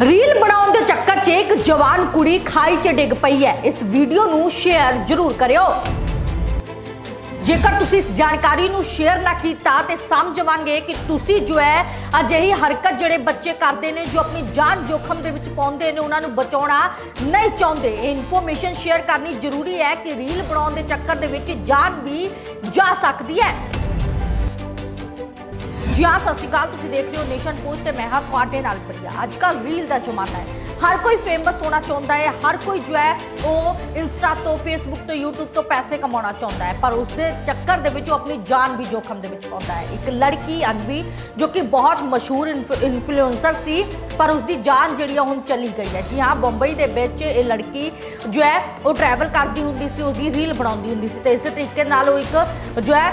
Reel ਬਣਾਉਣ ਦੇ ਚੱਕਰ 'ਚ ਇੱਕ ਜਵਾਨ ਕੁੜੀ ਖਾਈ 'ਚ ਡਿੱਗ ਪਈ ਹੈ। ਇਸ ਵੀਡੀਓ ਨੂੰ ਸ਼ੇਅਰ ਜ਼ਰੂਰ ਕਰਿਓ। ਜੇਕਰ ਤੁਸੀਂ ਇਸ ਜਾਣਕਾਰੀ ਨੂੰ ਸ਼ੇਅਰ ਨਾ ਕੀਤਾ ਤੇ ਸਮਝਵਾਂਗੇ ਕਿ ਤੁਸੀਂ ਜੋ ਹੈ, ਅਜਿਹੀ ਹਰਕਤ ਜਿਹੜੇ ਬੱਚੇ ਕਰਦੇ ਨੇ, ਜੋ ਆਪਣੀ ਜਾਨ ਜੋਖਮ ਦੇ ਵਿੱਚ ਪਾਉਂਦੇ ਨੇ, ਉਹਨਾਂ ਨੂੰ ਬਚਾਉਣਾ ਨਹੀਂ ਚਾਹੁੰਦੇ। ਇਹ ਇਨਫੋਰਮੇਸ਼ਨ ਸ਼ੇਅਰ ਕਰਨੀ ਜ਼ਰੂਰੀ ਹੈ ਕਿ ਰੀਲ ਬਣਾਉਣ ਦੇ ਚੱਕਰ ਦੇ ਵਿੱਚ ਜਾਨ ਵੀ ਜਾ ਸਕਦੀ ਹੈ। ਜੀ ਹਾਂ, ਸਤਿ ਸ਼੍ਰੀ ਅਕਾਲ। ਤੁਸੀਂ ਦੇਖ ਰਹੇ ਹੋ ਨੇਸ਼ਨ ਪੋਸਟ ਤੇ ਮੈਂ ਹਾਂ ਤੁਹਾਡੇ ਨਾਲ ਪ੍ਰਿਆ। ਅੱਜ ਕੱਲ ਰੀਲ ਦਾ ਜ਼ਮਾਨਾ ਹੈ। ਹਰ ਕੋਈ ਫੇਮਸ ਹੋਣਾ ਚਾਹੁੰਦਾ ਹੈ, ਹਰ ਕੋਈ ਜੋ ਹੈ ਉਹ ਇੰਸਟਾ ਤੋਂ ਫੇਸਬੁੱਕ ਤੋਂ, YouTube ਤੋਂ ਪੈਸੇ ਕਮਾਉਣਾ ਚਾਹੁੰਦਾ ਹੈ, ਪਰ ਉਸ ਦੇ ਚੱਕਰ ਦੇ ਵਿੱਚ ਉਹ ਆਪਣੀ ਜਾਨ ਵੀ ਜੋਖਮ ਦੇ ਵਿੱਚ ਪਾਉਂਦਾ ਹੈ। ਇੱਕ ਲੜਕੀ ਅਨਵੀ, ਜੋ ਕਿ ਬਹੁਤ ਮਸ਼ਹੂਰ ਇਨਫਲੂਐਂਸਰ ਸੀ, ਪਰ ਉਸ ਦੀ ਜਾਨ ਜਿਹੜੀ ਆ ਹੁਣ ਚਲੀ ਗਈ ਹੈ। ਜੀ ਹਾਂ, ਬੰਬਈ ਦੇ ਵਿੱਚ ਇਹ ਲੜਕੀ ਜੋ ਹੈ, ਉਹ ਟਰੈਵਲ ਕਰਦੀ ਹੁੰਦੀ ਸੀ, ਉਹਦੀ ਰੀਲ ਬਣਾਉਂਦੀ ਹੁੰਦੀ ਸੀ ਤੇ ਇਸੇ ਤਰੀਕੇ ਨਾਲ ਉਹ ਇੱਕ ਜੋ ਹੈ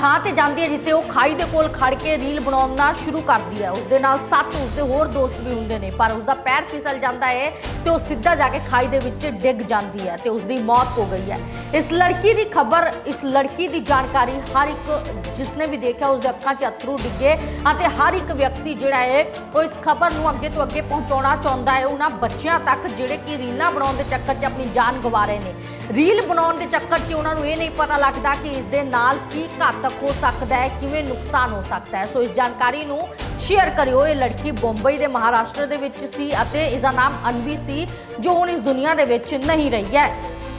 ਥਾਂ ਤੇ ਜਾਂਦੀ ਹੈ ਜਿੱਥੇ ਉਹ ਖਾਈ ਦੇ ਕੋਲ ਖੜ ਕੇ ਰੀਲ ਬਣਾਉਣਾ ਸ਼ੁਰੂ ਕਰਦੀ ਹੈ। ਉਸਦੇ ਨਾਲ ਸੱਤ ਉਸਦੇ ਹੋਰ ਦੋਸਤ ਵੀ ਹੁੰਦੇ ਨੇ, ਪਰ ਉਸਦਾ ਪੈਰ ਫਿਸਲ ਜਾਂਦਾ ਹੈ ਤੇ ਉਹ ਸਿੱਧਾ ਜਾ ਕੇ ਖਾਈ ਦੇ ਵਿੱਚ ਡਿੱਗ ਜਾਂਦੀ ਹੈ ਤੇ ਉਸਦੀ ਮੌਤ ਹੋ ਗਈ ਹੈ। ਇਸ ਲੜਕੀ ਦੀ ਖਬਰ, ਇਸ ਲੜਕੀ ਦੀ ਜਾਣਕਾਰੀ ਹਰ ਇੱਕ ਜਿਸਨੇ ਵੀ ਦੇਖਿਆ, ਉਸਦੇ ਅੱਖਾਂ 'ਚ ਅਥਰੂ ਡਿੱਗੇ ਅਤੇ ਹਰ ਇੱਕ ਵਿਅਕਤੀ ਜਿਹੜਾ ਹੈ, ਉਹ ਇਸ ਖਬਰ ਨੂੰ ਅੱਗੇ ਤੋਂ ਅੱਗੇ ਪਹੁੰਚਾਉਣਾ ਚਾਹੁੰਦਾ ਹੈ। ਉਹਨਾਂ ਬੱਚਿਆਂ ਤੱਕ ਜਿਹੜੇ ਕਿ ਰੀਲਾਂ ਬਣਾਉਣ ਦੇ ਚੱਕਰ 'ਚ ਆਪਣੀ ਜਾਨ ਗਵਾ ਰਹੇ ਨੇ। ਰੀਲ ਬਣਾਉਣ ਦੇ ਚੱਕਰ 'ਚ ਉਹਨਾਂ ਨੂੰ ਇਹ ਨਹੀਂ ਪਤਾ ਲੱਗਦਾ ਕਿ ਇਸ ਦੇ ਨਾਲ ਕੀ ਘਾਤਕ ਹੋ ਸਕਦਾ ਹੈ, ਕਿਵੇਂ ਨੁਕਸਾਨ ਹੋ ਸਕਦਾ ਹੈ। ਸੋ ਇਸ ਜਾਣਕਾਰੀ ਨੂੰ ਸ਼ੇਅਰ ਕਰਿਓ। ਇਹ ਲੜਕੀ ਬੰਬਈ ਦੇ ਮਹਾਰਾਸ਼ਟਰ ਦੇ ਵਿੱਚ ਸੀ ਅਤੇ ਇਸ ਦਾ ਨਾਮ ਅਨਵੀ ਸੀ, ਜੋ ਹੁਣ ਇਸ ਦੁਨੀਆ ਦੇ ਵਿੱਚ ਨਹੀਂ ਰਹੀ ਹੈ।